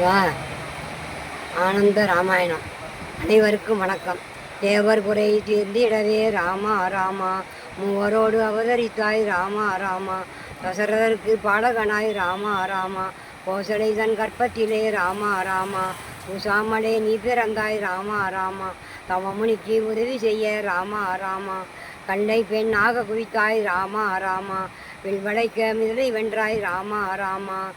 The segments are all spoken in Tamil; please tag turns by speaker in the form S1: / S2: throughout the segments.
S1: வா. ஆனந்த ராமாயணம். அனைவருக்கும் வணக்கம். தேவர் குறை தீர்ந்திடவே ராமா ராமா. மூவரோடு அவதரித்தாய் ராமா ராமா. தசரதற்கு பாடகனாய் ராமா ராமா. கோசலை தன் கற்பத்திலே ராமா ராமா. உசாமலே நீ பிறந்தாய் ராமா ராமா. தவமுனிக்கு உதவி செய்ய ராமா ராமா. கண்ணை பெண்ணாக குவித்தாய் ராமா ராமா. வில்வளைக்க மிதலை வென்றாய் ராமா ராமா.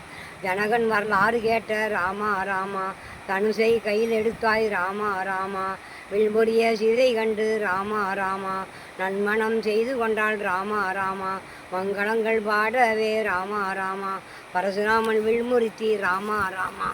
S1: ஜனகன் வரலாறு கேட்ட ராமா ராமா தனுசை கையில் எடுத்தாய் ராமா ராமா வில்பொரிய சிதை கண்டு ராமா ராமா நன்மணம் செய்து கொண்டாள் ராமா ராமா மங்களங்கள் பாடவே ராமா ராமா பரசுராமன் வில்முறித்தி ராமா ராமா.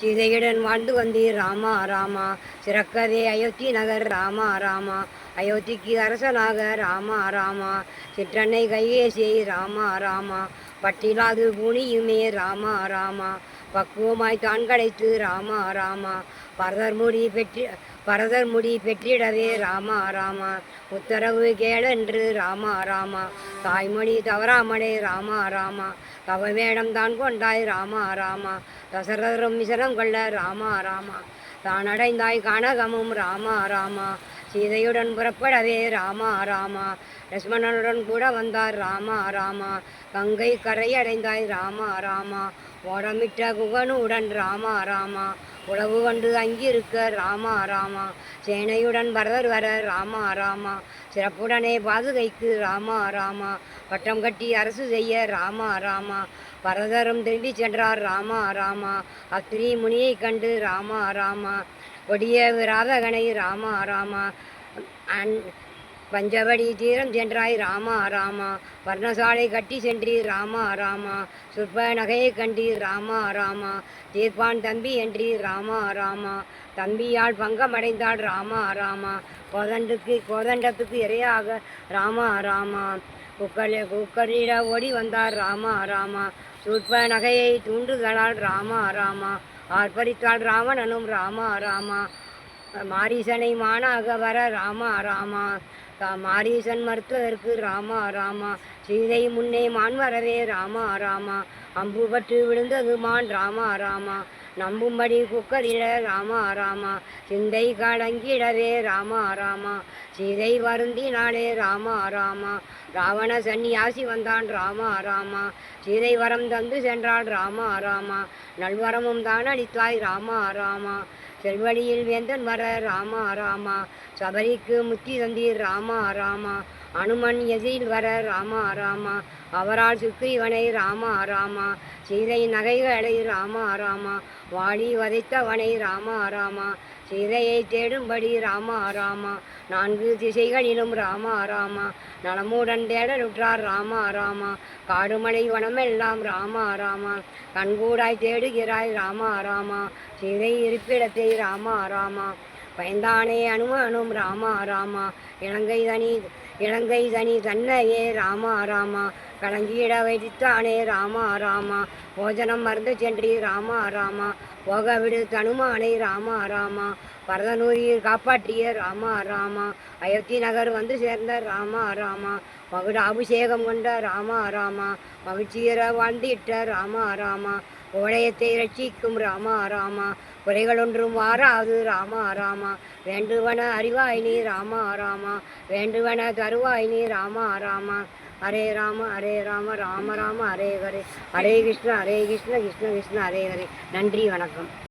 S1: சீதையுடன் வாழ்ந்து வந்தீர் ராமா ராமா சிறக்கவே அயோத்தி நகர் ராமா ராமா அயோத்திக்கு அரசனாக ராமா ராமா சிற்றன்னை கையேசி ராமா ராமா பட்டிலாது புனியுமே ராமா ராமா பக்குவமாய் தான் கிடைத்து ராமா ராமா பரதர் முடி பெற்றி பரதர் முடி பெற்றிடவே ராமா ராமா உத்தரவு கேளென்று ராமா ராமா தாய்மொழி தவறாமலே ராமா ராமா தவ வேடம் தான் கொண்டாய் ராமா ராமா தசரதரும் விசரம் கொள்ள ராமா ராமா. தான் அடைந்தாய் கனகமும் ராமா ராமா. சீதையுடன் புறப்படவே ராமா ராமா. லட்சுமணனுடன் கூட வந்தார் ராமா ராமா. கங்கை கரை அடைந்தாய் ராமா ராமா. ஓடமிட்ட குகனுடன் ராமா ராமா. உழவு கொண்டு அங்கிருக்க ராமா ராமா. சேனையுடன் பரதர் வர ராமா ராமா. சிறப்புடனே பாதுகைக்கு ராமா ராமா. பட்டம் கட்டி அரசு செய்ய ராமா ராமா. பரதரும் திரும்பி சென்றார் ராமா ராமா. அத்திரி முனியை கண்டு ராமா ராமா. கொடிய விராதகனை ராமா ராமா. அன் பஞ்சவடி தீரம் சென்றாய் ராமா ராமா வர்ணசாலை கட்டி சென்றீர் ராமா ராமா சுற்ப நகையை கண்டீர் ராமா ராமா தீர்ப்பான் தம்பி என்றீர் ராமா ராமா தம்பியால் பங்கமடைந்தாள் ராமா ராமா கோதண்டுக்கு கோதண்டத்துக்கு இரையாக ராமா ராமா குக்கரி குக்கரிட ஓடி வந்தார் ராமா ராமா சுற்ப நகையை தூண்டுதலால் ராமா ராமா ஆர்ப்பரித்தாள் ராவணனும் ராமா ராமா மாரிசனை மானாக வர ராமா ராமா மாரீசன் மருத்துவருக்கு ராமா ராமா. சீதை முன்னே மான் வரவே ராமா ராமா. அம்பு பற்று விழுந்தது மான் ராமா ராமா. நம்பும்படி குக்கரிட ராமா ராமா. சிந்தை கடங்கிடவே ராமா ராமா. சீதை வருந்தினாலே ராமா ராமா. ராவண சன்னியாசி வந்தான் ராமா ராமா. சீதை வரம் தந்து சென்றான் ராமா ராமா. நல்வரமும் தான் அளித்தாய் ராமா ராமா. செல்வழியில் வேந்தன் வர ராமா ராமா. சபரிக்கு முத்தி தந்தீர் ராமா ராமா. அனுமன் எதிரில் வர ராமா ராமா. அவரால் சுக்ரீவனை ராமா ராமா. சீதை நகைகளை ராமா ராமா. வாடி வதைத்தவனை ராமா ராமா. சீதையை தேடும்படி ராமா ராமா. நான்கு திசைகளிலும் ராமா ராமா. நலமுடன் தேடலுற்றார் ராமா ராமா. காடுமலை வனமெல்லாம் ராமா ராமா. கண்கூடாய் தேடுகிறாய் ராமா ராமா. சீதை இருப்பிடத்தை ராமா ராமா. பயந்தானே அனுமானும் ராமா ராமா. இலங்கை தனி இலங்கை தனி தன்னையே ராமா ராமா. கலங்கியிட வைத்தானே ராமா ராமா. போஜனம் மறந்து சென்றி ராமா ராமா. போக விடு தனுமானை ராமா ராமா. பரதநூரியை காப்பாற்றிய ராமா ராமா. அயோத்தி நகர் வந்து சேர்ந்த ராமா ராமா. மகுட அபிஷேகம் கொண்ட ராமா ராமா. மகிழ்ச்சியர வாழ்ந்திட்ட ராமா ராமா. ஓடையத்தை ரட்சிக்கும் ராமா ராமா. குறைகளொன்றும் வாராது ராமா ராமா. வேண்டுவன அறிவாய் நீ ராமா ராமா. வேண்டுவன தருவாய் நீ ராமா ராமா. ஹரே ராம ஹரே ராம. ராம ராம ஹரே ஹரே. ஹரே கிருஷ்ண ஹரே கிருஷ்ண கிருஷ்ண கிருஷ்ண ஹரே ஹரே. நன்றி வணக்கம்.